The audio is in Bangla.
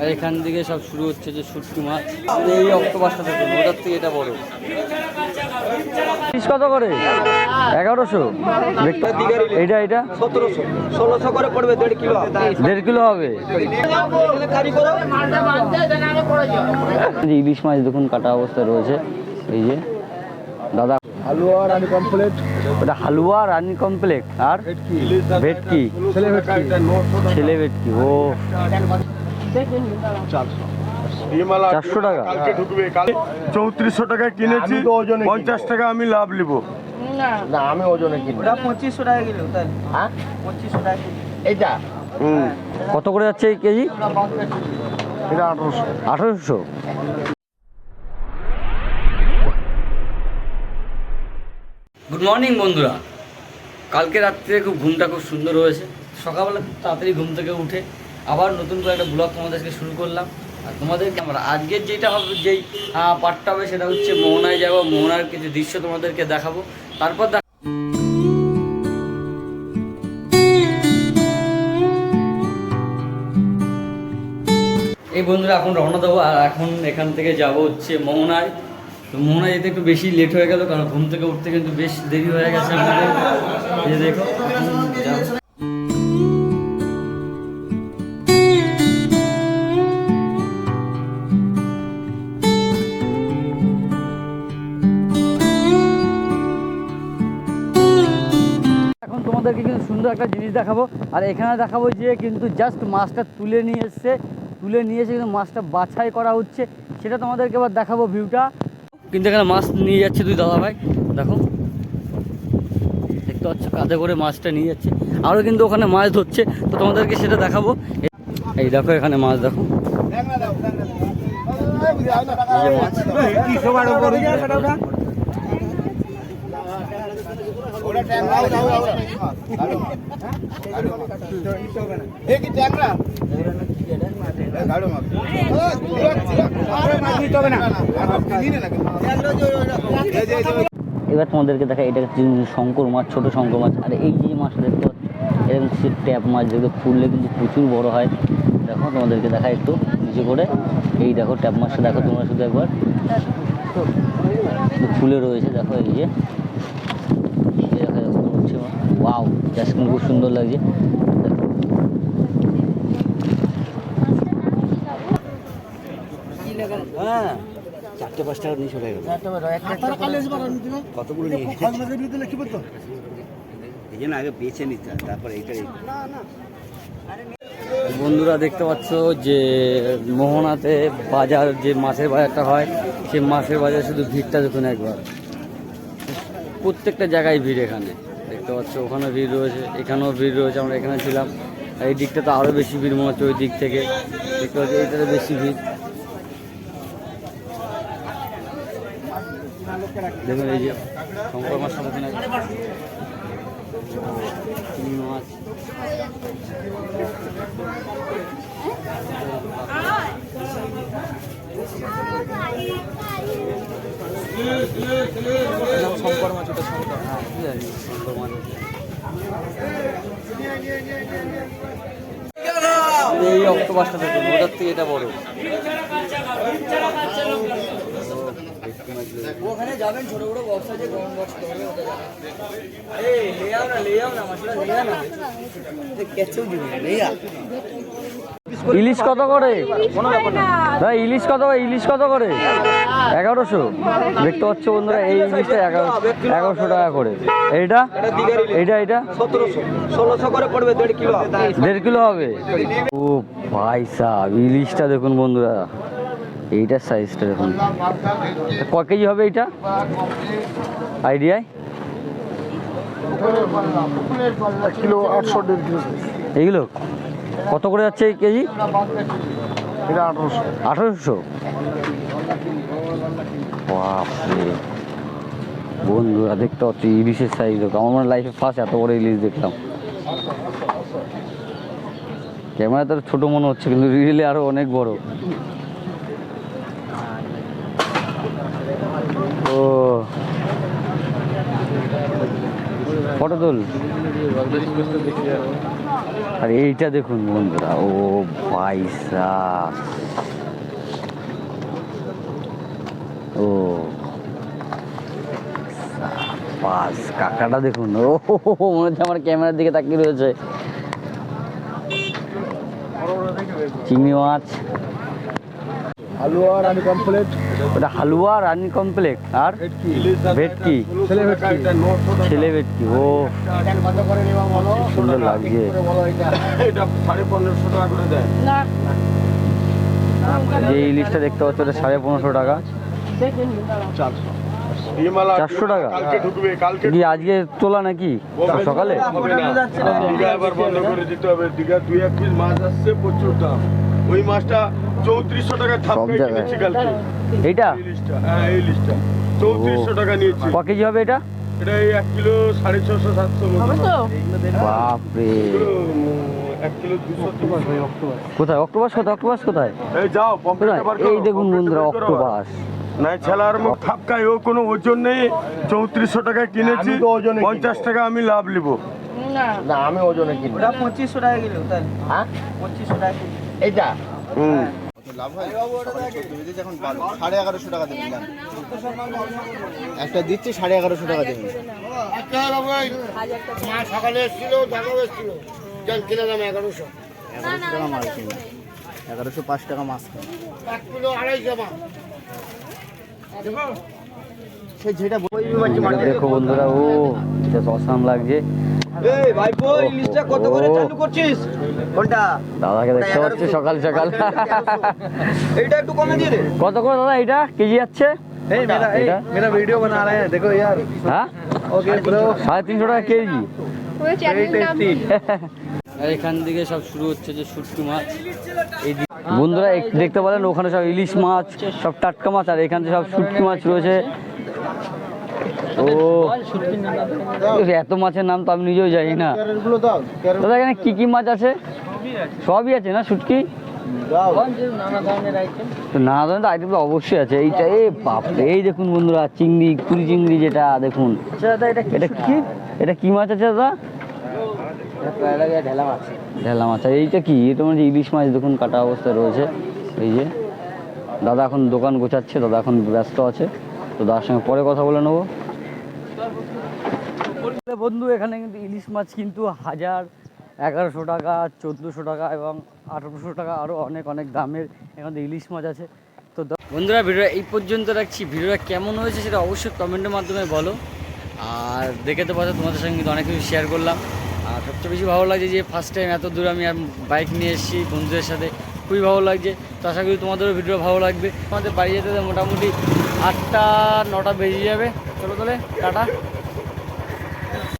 আর এখান থেকে সব শুরু হচ্ছে যে শুটকি মাছ। এই অক্টোপাসটা দেখুন ওটার থেকে এটা বড়। পিস কত করে? এগারোশো? এইটা এটা সতেরোশো। ষোলোশো করে পড়বে দেড় কিলো দেড় কিলো হবে? কারি করো যে ইলিশ মাছ দেখুন কাটা অবস্থায় রয়েছে। এই যে দাদা। হালুয়া রানি কমপ্লিট। ওটা হালুয়া রানী কমপ্লেক্স আর ভেটকি। ছেলে ভেটকি। ছেলে ভেটকি ও। চারশো টাকা। চৌত্রিশশো টাকা কিনেছি পঞ্চাশ টাকা আমি লাভ নিব। না। আমি ওজনে কিনি। পঁচিশশো টাকা কিলো হ্যাঁ? পঁচিশশো টাকা এইটা? কত করে যাচ্ছে এই কেজি? এটা আঠারোশো। আঠারোশো? গুড মর্নিং বন্ধুরা। কালকে রাত্রে খুব ঘুমটা খুব সুন্দর হয়েছে। সকালবেলা খুব তাড়াতাড়ি ঘুম থেকে উঠে আবার নতুন করে একটা ব্লগ তোমাদেরকে শুরু করলাম। আর তোমাদেরকে আমরা আজকের যেটা হবে, যেই পার্টটা হবে, সেটা হচ্ছে মোহনায় যাব। মোহনার কিছু দৃশ্য তোমাদেরকে দেখাবো। তারপর এই বন্ধুরা, এখন রওনা দেবো। আর এখন এখান থেকে যাব হচ্ছে মোহনায়। তো মোহনায় যেতে একটু বেশি লেট হয়ে গেল, কারণ ঘুম থেকে উঠতে কিন্তু বেশ দেরি হয়ে গেছে আমাদের দেখো। তোমাদেরকে কিন্তু সুন্দর একটা জিনিস দেখাবো। আর এখানে দেখাবো যে কিন্তু জাস্ট মাছটা তুলে নিয়ে এসছে। তুলে নিয়ে এসে কিন্তু মাছটা বাছাই করা হচ্ছে। সেটা তোমাদেরকে এবার দেখাবো ভিউটা কিন্তু এখানে মাছ নিয়ে যাচ্ছে তুই দাদা ভাই দেখো। দেখতে পাচ্ছ কাঁধে করে মাছটা নিয়ে যাচ্ছে। আরও কিন্তু ওখানে মাছ ধরছে। তো তোমাদেরকে সেটা দেখাবো। এই দেখো এখানে মাছ দেখো। মাছ এবার তোমাদেরকে দেখা এটা শঙ্কর মাছ ছোট শঙ্কর মাছ। আর এই যে মাছটা দেখতে পাচ্ছ সে ট্যাপ মাছ যেগুলো ফুললে কিন্তু প্রচুর বড় হয়। দেখো তোমাদেরকে দেখা একটু নিচে করে। এই দেখো ট্যাপ মাছটা দেখো তোমরা শুধু একবার। ফুলে রয়েছে দেখো এই যে এই দেখো দেখো উঠছে ওয়াও জাস্ট কিন্তু খুব সুন্দর লাগছে। হ্যাঁ চারটে পাঁচটা নিয়ে চলে গেল। কতগুলো নিয়ে এই জন্য আগে বেছে নিতে তারপরে এইটাই বন্ধুরা দেখতে পাচ্ছ যে মোহনাতে বাজার যে মাছের বাজারটা হয় সেই মাছের বাজার শুধু ভিড়টা দেখুন একবার। প্রত্যেকটা জায়গায় ভিড় এখানে। দেখতে পাচ্ছ ওখানে ভিড় রয়েছে, এখানেও ভিড় রয়েছে, আমরা এখানে ছিলাম। এই দিকটা তো আরও বেশি ভিড় মনে হচ্ছে ওই দিক থেকে। দেখতে পাচ্ছি, এইটাতে বেশি ভিড়। দেখুন, এই যে শঙ্কর মাছ মাছ। শঙ্কর এই অক্টোবাসটা দেখুন ওটার থেকে এটা বড়। ওখানে যাবেন ছোট বড় বক্স আছে গরম বক্স করবে ওটা এই লে আও না লে আও না মাছটা লে আও না। কেচেও দিবি লে ইলিশ কত করে? ভাই ইলিশ কত ইলিশ কত করে? এগারোশো। দেখতে পাচ্ছ বন্ধুরা এই ইলিশটা এগারো এগারোশো টাকা করে। এইটা? এইটা এইটা? ষোলোশো করে পড়বে দেড় কিলো দেড় কিলো হবে। ও ভাই সাহ ইলিশটা দেখুন বন্ধুরা। এইটার সাইজটা দেখুন। ক কেজি হবে এইটা? আইডিয়ায় কিলো আটশো দেড় কিলো। এইগুলো? কত করে যাচ্ছে এই কেজি? এটা আঠারোশো। আঠারোশো? বন্ধুরা দেখতে পাচ্ছি ইলিশের সাইজ আমার মানে লাইফে ফার্স্ট এত বড় ইলিশ দেখলাম। ক্যামেরা তো ছোটো মনে হচ্ছে কিন্তু রিলে আরও অনেক বড়। ফটো তোল। আর এইটা দেখুন বন্ধুরা, ও পয়সা ও পাস কাকাটা দেখুন, ও মনে হচ্ছে আমার ক্যামেরার দিকে তাকিয়ে রয়েছে। চিংড়ি মাছ। আলু আর রানি কমপ্লিট ওটা হালুয়া রানি কমপ্লেক্স, আর ভেটকি। ছেলে ভেটকি, ও। সুন্দর লাগছে। যে ইলিশটা দেখতে পাচ্ছ, ওটা সাড়ে পনেরোশো টাকা। চারশো টাকা? কি আজকে তোলা নাকি? সকালে? দীঘা দুই এক পিস মাছ আসছে প্রচুর দাম। ওই মাছটা চৌত্রিশশো টাকা থাপকাই। কিনেছি কালকে। এইটা? লিস্টটা হ্যাঁ এই লিস্টটা চৌত্রিশশো টাকা নিয়েছি। ক কেজি হবে এটা? এটা এই এক কিলো সাড়ে ছশো সাতশো বাপরে। দুশো কোথায়? কোথায়? কোথায়? এই যাও এই দেখুন বন্ধুরা অক্টোপাস। নাই ছেলার মুখ থাপকায় ও কোনো ওজন নেই। চৌত্রিশশো টাকা কিনেছি। পঞ্চাশ টাকা আমি লাভ নিব। না। আমি ওজনে কিনবো। পঁচিশশো টাকা কিলো তাহলে। হ্যাঁ? পঁচিশশো টাকা এইটা? হুম। লাভ হয়? দিচ্ছে এখন সাড়ে এগারোশো টাকা দেবেন যান। একটা দিচ্ছি সাড়ে এগারোশো টাকা দেবেন এগারোশো। টাকা কিনবে এগারোশো পাঁচ টাকা মাছ সে যেটা দেখো বন্ধুরা ও এটা অসাম লাগছে। এই ভাইপো ইলিশটা কত করে ও। চালু করছিস কোনটা দাদাকে দেখতে পাচ্ছি সকাল সকাল এইটা একটু কমে দিয়ে দে কত করে দাদা এটা কেজি যাচ্ছে এই মেরা এই এটা? मेरा वीडियो बना रहे हैं देखो यार হ্যাঁ ओके ब्रो সাড়ে তিনশো টাকা কেজি वेरी टेस्टी আর এখান থেকে সব শুরু হচ্ছে যে শুটকি মাছ এই দিক- বন্ধুরা এক- দেখতে পেলেন ওখানে সব ইলিশ মাছ সব টাটকা মাছ আর এখানে সব শুটকি মাছ রয়েছে ও এত মাছের নাম তো আমি নিজেও জানি না। দাদা, এখানে কি কি মাছ আছে? সবই আছে না, শুটকি? নানা ধরনের আইটেম তো অবশ্যই আছে। এইটা এই বাপরে, এই দেখুন বন্ধুরা, চিংড়ি কুড়ি চিংড়ি যেটা, দেখুন। এটা কি? এটা কি মাছ আছে দাদা? ঢেলা মাছ। ঢেলা মাছ এইটা কি? এটা মানে ইলিশ মাছ, দেখুন, কাটা অবস্থায় রয়েছে। এই যে, দাদা এখন দোকান গোছাচ্ছে, দাদা এখন ব্যস্ত আছে। তো দাদার সঙ্গে পরে কথা বলে নেব। বন্ধু, এখানে কিন্তু ইলিশ মাছ কিন্তু হাজার, এগারোশো টাকা, চোদ্দোশো টাকা এবং আঠারোশো টাকা আরও অনেক অনেক দামের এখানে ইলিশ মাছ আছে। তো বন্ধুরা ভিডিও এই পর্যন্ত রাখছি। ভিডিওটা কেমন হয়েছে সেটা অবশ্যই কমেন্টের মাধ্যমে বলো। আর দেখে তো পাচ্ছ, তোমাদের সঙ্গে কিন্তু অনেক কিছু শেয়ার করলাম। আর সবচেয়ে বেশি ভালো লাগছে যে ফার্স্ট টাইম এত দূর আমি বাইক নিয়ে এসেছি বন্ধুদের সাথে। খুবই ভালো লাগছে। তো আশা করি তোমাদেরও ভিডিও ভালো লাগবে। আমাদের বাড়ি যেতে মোটামুটি আটটা, নটা বেজে যাবে। চলো তাহলে, টাটা।